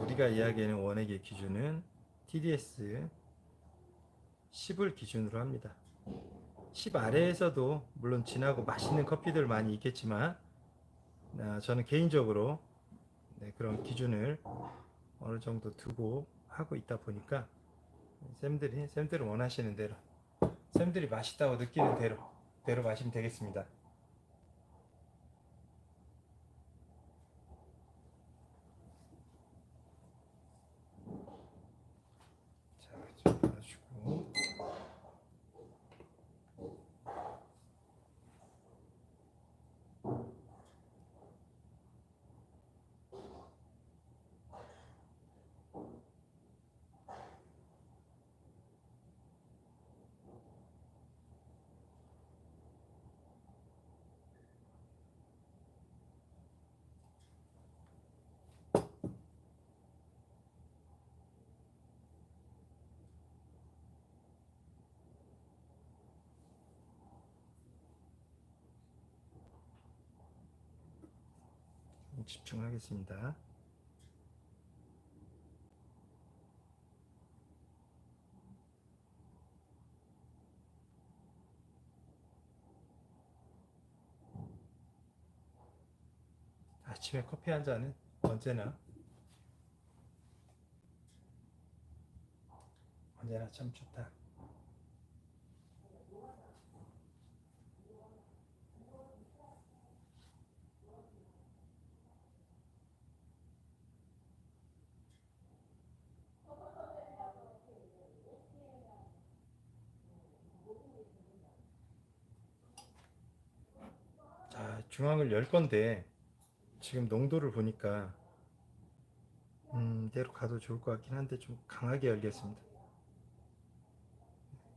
우리가 이야기하는 원액의 기준은 TDS 10을 기준으로 합니다. 10 아래에서도 물론 진하고 맛있는 커피들 많이 있겠지만 아, 저는 개인적으로 네, 그런 기준을 어느 정도 두고 하고 있다 보니까 쌤들이 쌤들이 원하시는 대로 쌤들이 맛있다고 느끼는 대로 대로 마시면 되겠습니다. 자, 좀 넣어주고 좀 집중하겠습니다. 아침에 커피 한 잔은 언제나 언제나 참 좋다. 중앙을 열 건데 지금 농도를 보니까 음, 이대로 가도 좋을 것 같긴 한데 좀 강하게 열겠습니다.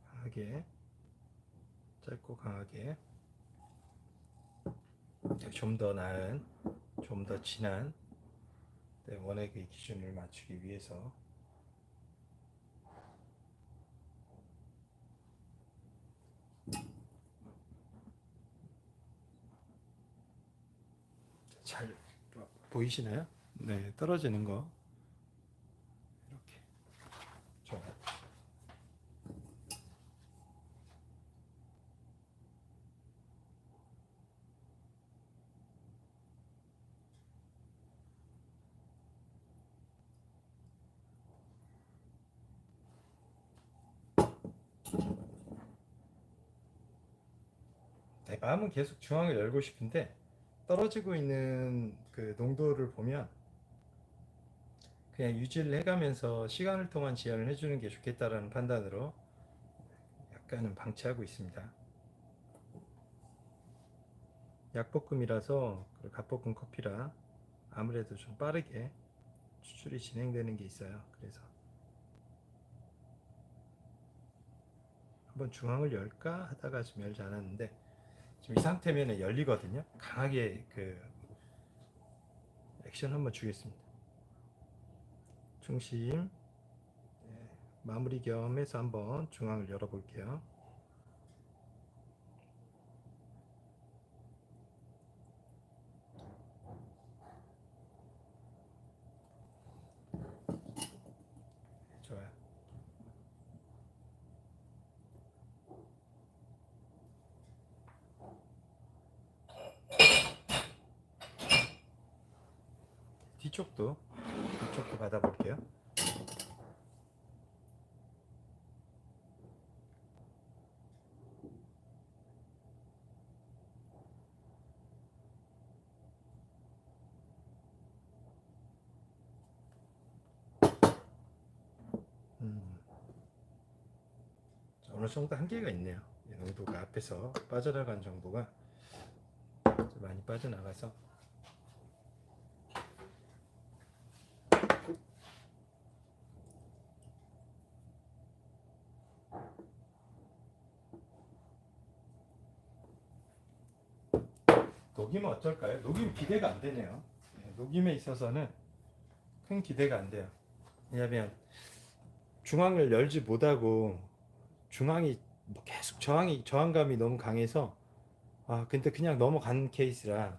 강하게. 짧고 강하게. 좀 더 나은, 좀 더 진한 네, 원액의 기준을 맞추기 위해서 잘 보이시나요? 네, 떨어지는 거 이렇게 좋아요. 내 마음은 계속 중앙을 열고 싶은데 떨어지고 있는 그 농도를 보면 그냥 유지를 해가면서 시간을 통한 지연을 해주는 게 좋겠다라는 판단으로 약간은 방치하고 있습니다. 약볶음이라서 갓볶음 커피라 아무래도 좀 빠르게 추출이 진행되는 게 있어요. 그래서 한번 중앙을 열까 하다가 지금 열지 않았는데 지금 이 상태면 열리거든요. 강하게 그 액션 한번 주겠습니다. 중심 네, 마무리 겸해서 한번 중앙을 열어볼게요. 뒤쪽도 뒤쪽도 받아볼게요. 음. 자, 어느 정도 한계가 있네요. 이 농도가 앞에서 빠져나간 정도가 좀 많이 빠져나가서 녹이면 어떨까요? 녹이면 기대가 안 되네요. 네, 녹임에 있어서는 큰 기대가 안 돼요. 왜냐하면 중앙을 열지 못하고 중앙이 뭐 계속 저항이 저항감이 너무 강해서 아 근데 그냥 넘어간 케이스라